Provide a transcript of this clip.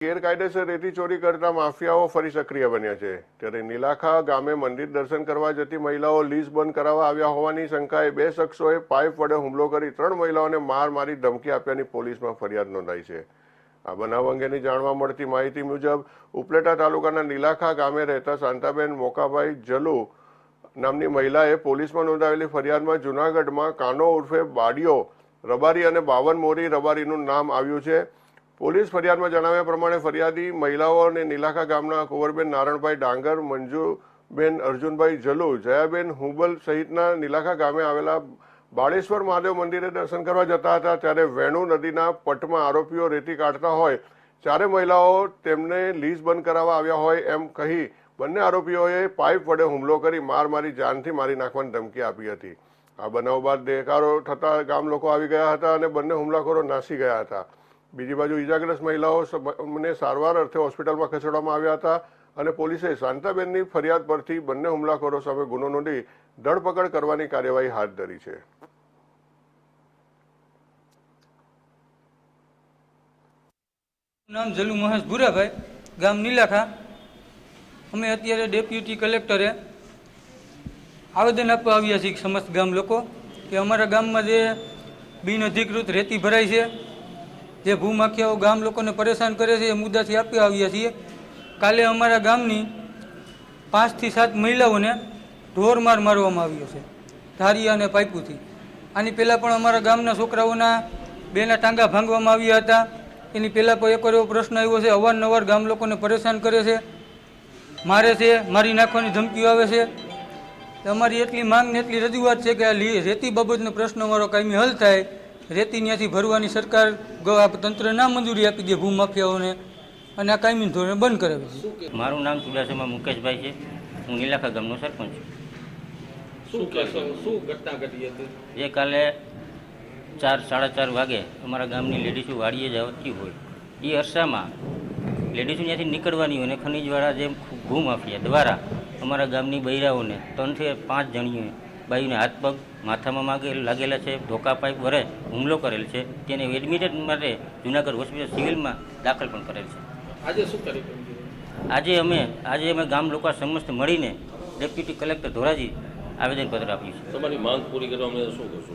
ગેરકાયદેસર રેતી ચોરી કરતા માફિયાઓ ફરી સક્રિય બન્યા છે. ત્યારે નીલાખા ગામે મંદિર દર્શન કરવા જતી મહિલાઓ લીઝ બંધ કરાવવા આવ્યા હોવાની શંકાએ બે શખ્સોએ પાઇપ વડે હુમલો કરી ત્રણ મહિલાઓને માર મારી ધમકી આપ્યાની પોલીસમાં ફરિયાદ નોંધાઈ છે. આ બનાવ અંગેની જાણવા મળતી માહિતી મુજબ ઉપલેટા તાલુકાના નીલાખા ગામે રહેતા શાંતાબેન મોકાભાઈ જલુ નામની મહિલાએ પોલીસમાં નોંધાવેલી ફરિયાદમાં જુનાગઢમાં કાનો ઉર્ફે બાડીઓ રબારી અને બાવન મોરી રબારીનું નામ આવ્યું છે. પોલીસ ફરિયાદમાં જણાવ્યા પ્રમાણે ફરિયાદી મહિલાઓ અને નીલાખા ગામના કુંવરબેન નારણભાઈ ડાંગર, મંજુબેન અર્જુનભાઈ જલુ જયાબેન હુંબલ સહિતના નીલાખા ગામે આવેલા બાળેશ્વર મહાદેવ મંદિરે દર્શન કરવા જતા હતા ત્યારે વેણુ નદીના પટમાં આરોપીઓ રેતી કાઢતા હોય. ચારે મહિલાઓ તેમને લીઝ બંધ કરાવવા આવ્યા હોય એમ કહી બંને આરોપીઓએ પાઇપ વડે હુમલો કરી માર મારી જાનથી મારી નાખવાની ધમકી આપી હતી. આ બનાવ બાદ દેખારો થતા ગામ લોકો આવી ગયા હતા અને બંને હુમલાખોરો નાસી ગયા હતા. બીજી બાજુ ઈજાગ્રસ્ત મહિલાઓ મને સારવાર અર્થે હોસ્પિટલમાં ખસેડવામાં આવ્યા હતા અને પોલીસે શાંતાબેનની ફરિયાદ પરથી બંને હુમલાખોરો સામે ગુનો નોંધી ધરપકડ કરવાની કાર્યવાહી હાથ ધરી છે. નામ જલુ મહેશ ભુરાભાઈ, ગામ નીલાખા. અમે અત્યારે ડેપ્યુટી કલેક્ટરે આવેદન આપવા આવ્યા છીએ સમસ્ત ગામ લોકો, કે અમારા ગામમાં જે બિનઅધિકૃત રેતી ભરાય છે જે ભૂમાખિયાઓ ગામ લોકોને પરેશાન કરે છે એ મુદ્દાથી આપી આવ્યા છીએ. કાલે અમારા ગામની પાંચથી સાત મહિલાઓને ઢોરમાર મારવામાં આવ્યો છે, ધારિયા અને પાઇપુથી. આની પહેલાં પણ અમારા ગામના છોકરાઓના બેના ટાંગા ભાંગવામાં આવ્યા હતા. એની પહેલાં પણ એક એવો પ્રશ્ન આવ્યો છે, અવારનવાર ગામ લોકોને પરેશાન કરે છે, મારે છે, મારી નાખવાની ધમકીઓ આવે છે. અમારી એટલી માંગ ને એટલી રજૂઆત છે કે આ રેતી બાબતનો પ્રશ્ન અમારો કાયમી હલ થાય. રેતી ત્યાંથી ભરવાની સરકાર તંત્ર ના મંજૂરી આપી દે ભૂમાફિયાઓને અને આ કાયમી ધોરણે બંધ કરાવી દે. મારું નામ ચુડાસમા મુકેશભાઈ છે. હું નીલાખા ગામનો સરપંચ છું. શું કહેશો? શું ઘટના ઘટી હતી? જે કાલે ચાર સાડા ચાર વાગે અમારા ગામની લેડીઝો વાડીએ જતી હોય. એ અરસામાં લેડીઝો ત્યાંથી નીકળવાની હોય અને ખનીજવાળા જે ભૂમાફિયા દ્વારા અમારા ગામની બૈરાઓને ત્રણથી પાંચ જણીઓએ બાઈઓને હાથ પગ માથામાં માગે લાગેલા છે ધોકા પાઇપ વરે હુમલો કરેલ છે તેને એડમિટેડ માટે જુનાગઢ હોસ્પિટલ સિવિલમાં દાખલ પણ કરેલ છે. આજે શું કાર્યક્રમ આજે અમે આજે અમે ગામ લોકો સમસ્ત મળીને ડેપ્યુટી કલેક્ટર ધોરાજી આવેદનપત્ર આપ્યું છે. તમારી માંગ પૂરી કરવા શું કરશો